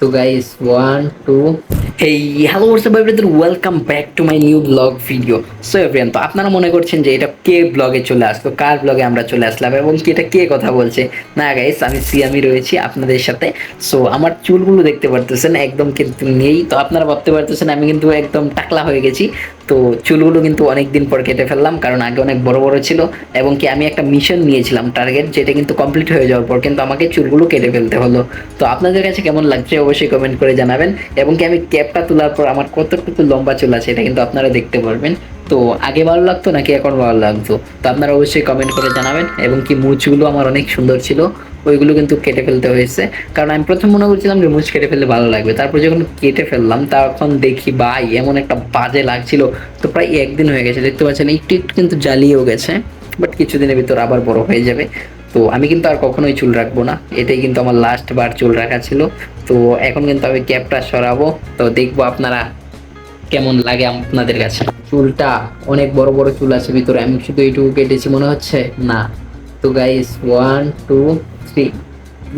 তো guys one two এই hello WhatsApp welcome back to my new blog video so তো আপনারা মনে করছেন যে এটা কে ব্লগে চলে আসতো কার ব্লগে আমরা চলে আসলাম? এবং কি এটা কে কথা বলছে? না গাইস আমি সিয়ামি রয়েছি আপনাদের সাথে। সো আমার চুলগুলো দেখতে পারতেছেন, একদম কিন্তু নেই। তো আপনারা ভাবতে পারতেছেন, আমি কিন্তু একদম টাকলা হয়ে গেছি। তো চুলগুলো কিন্তু অনেক দিন পর কেটে ফেললাম, কারণ আগে অনেক বড় বড় ছিল, এবং কি আমি একটা মিশন নিয়েছিলাম টার্গেট যেটা কিন্তু কমপ্লিট হয়ে যাওয়ার পর কিন্তু আমাকে চুলগুলো কেটে ফেলতে হলো। তো আপনাদের কাছে কেমন লাগছে অবশ্যই কমেন্ট করে জানাবেন, এবং কি আমি ক্যাপটা তোলার পর আমার কতটুকু লম্বা চুল আছে এটা কিন্তু আপনারা দেখতে পারবেন। তো আগে ভালো লাগতো নাকি এখন ভালো লাগতো? তো আপনারা অবশ্যই কমেন্ট করে জানাবেন, এবং কি মুচগুলো আমার অনেক সুন্দর ছিল। ওইগুলো কিন্তু কেটে ফেলতে হয়েছে। কারণ আমি প্রথম মনে করছিলাম যে মুচ কেটে ফেললে ভালো লাগবে। তারপর যখন কেটে ফেললাম, তখন দেখি, ভাই, এমন একটা বাজে লাগছিল। তো প্রায় একদিন হয়ে গেছে, দেখতে পাচ্ছেন, একটু একটু কিন্তু জ্বালিয়েও গেছে বাট কিছুদিনের ভিতর আবার বড় হয়ে যাবে। তো আমি কিন্তু আর কখনোই চুল রাখব না। এটাই কিন্তু আমার লাস্ট বার চুল রাখা ছিল। তো এখন কিন্তু আমি ক্যাপটা সরাবো। তো দেখব আপনারা কেমন লাগে আপনাদের কাছে। চুলটা অনেক বড় বড় চুল আছে ভিতরে। আমি শুধু এইটুকু কেটেছি, মনে হচ্ছে? না। তো গাইস ওয়ান টু থ্রি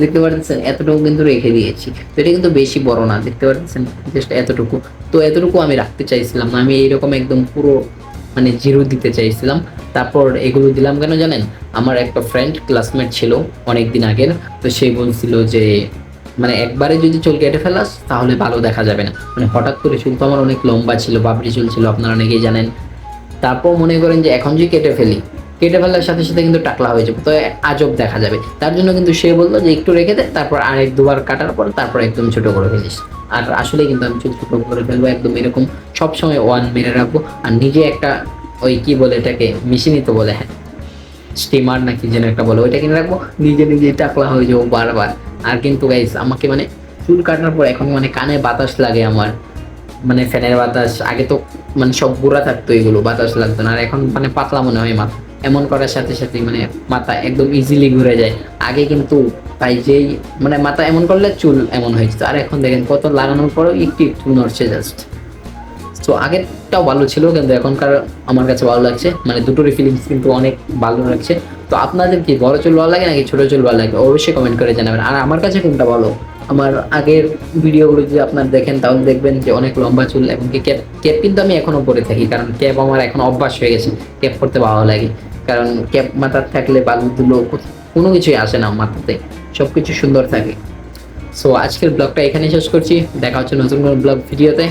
দেখতে পাচ্ছেন এতটুকু কিন্তু রেখে দিয়েছি। তো এটা কিন্তু বেশি বড় না, দেখতে পাচ্ছেন জাস্ট এতটুকু। তো এতটুকু আমি রাখতে চাইছিলাম আমি এইরকম একদম পুরো মানে জিরো দিতে চাইছিলাম। তারপর এগুলো দিলাম কেন জানেন? আমার একটা ফ্রেন্ড ক্লাসমেট ছিল অনেক দিন আগের, তো সে বলছিল যে মানে একবারে যদি চুল কেটে ফেলাস, তাহলে ভালো দেখা যাবে না। মানে হঠাৎ করে চুল তো আমার অনেক লম্বা ছিল, বাবরি চুল ছিল, আপনারা অনেকেই জানেন। তারপর মনে করেন যে, এখন যদি কেটে ফেলি কেটে ফেলার সাথে সাথে কিন্তু টাকলা হয়ে যাবে। তো আজব দেখা যাবে। তার জন্য কিন্তু সে বলল যে একটু রেখে দে, তারপর আরেক দুবার কাটার পর তারপর একদম ছোট করে ফেলিস। আর আসলে কিন্তু আমি চুল ছোট করে ফেলব, একদম এরকম সবসময় ওয়ান মেরে রাখব। আর নিজে একটা ওই কি বলে এটাকে মেশিনই তো বলে হ্যাঁ স্টিমার নাকি যেন একটা বলে, ওইটা কিনে রাখব। নিজে নিজে টাকলা হয়ে যাব বারবার। আর কিন্তু গাইস আমাকে মানে চুল কাটার পর এখন মানে কানে বাতাস লাগে আমার। মানে ফ্যানের বাতাস, আগে তো মানে সব গুঁড়া থাকতো এগুলো, বাতাস লাগতো না। আর এখন মানে পাতলা মনে হয় মাথা এমন করার সাথে সাথে মানে মাথা একদম ইজিলি ঘুরে যায়। আগে কিন্তু তাই যেই মানে মাথা এমন করলে চুল এমন হয়ে যেত। আর এখন দেখেন কত লাগানোর পরেও একটু একটু নড়ছে জাস্ট তো আগেরটাও ভালো ছিল, কিন্তু এখনকার আমার কাছে ভালো লাগছে। মানে দুটোরই ফিলিংস কিন্তু অনেক ভালো লাগছে। তো আপনাদের কি বড় চুল ভালো লাগে নাকি ছোট চুল ভালো লাগে? অবশ্যই কমেন্ট করে জানাবেন। আর আমার কাছে কোনটা ভালো? আমার আগের ভিডিওগুলো যদি আপনারা দেখেন, তাহলে দেখবেন যে অনেক লম্বা চুল এবং ক্যাপ ক্যাপ কিন্তু আমি এখনও পরে থাকি। কারণ ক্যাপ আমার এখন অভ্যাস হয়ে গেছে। ক্যাপ পরতে ভালো লাগে। কারণ ক্যাপ মাথার থাকলে বালুগুলো কোনো কিছুই আসে না মাথাতে সব কিছু সুন্দর থাকে। সো আজকের ব্লগটা এখানে শেষ করছি। দেখা হচ্ছে নতুন কোনো ব্লগ ভিডিওতে।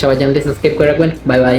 সবাই চ্যানেলটি সাবস্ক্রাইব করে রাখবেন। Bye bye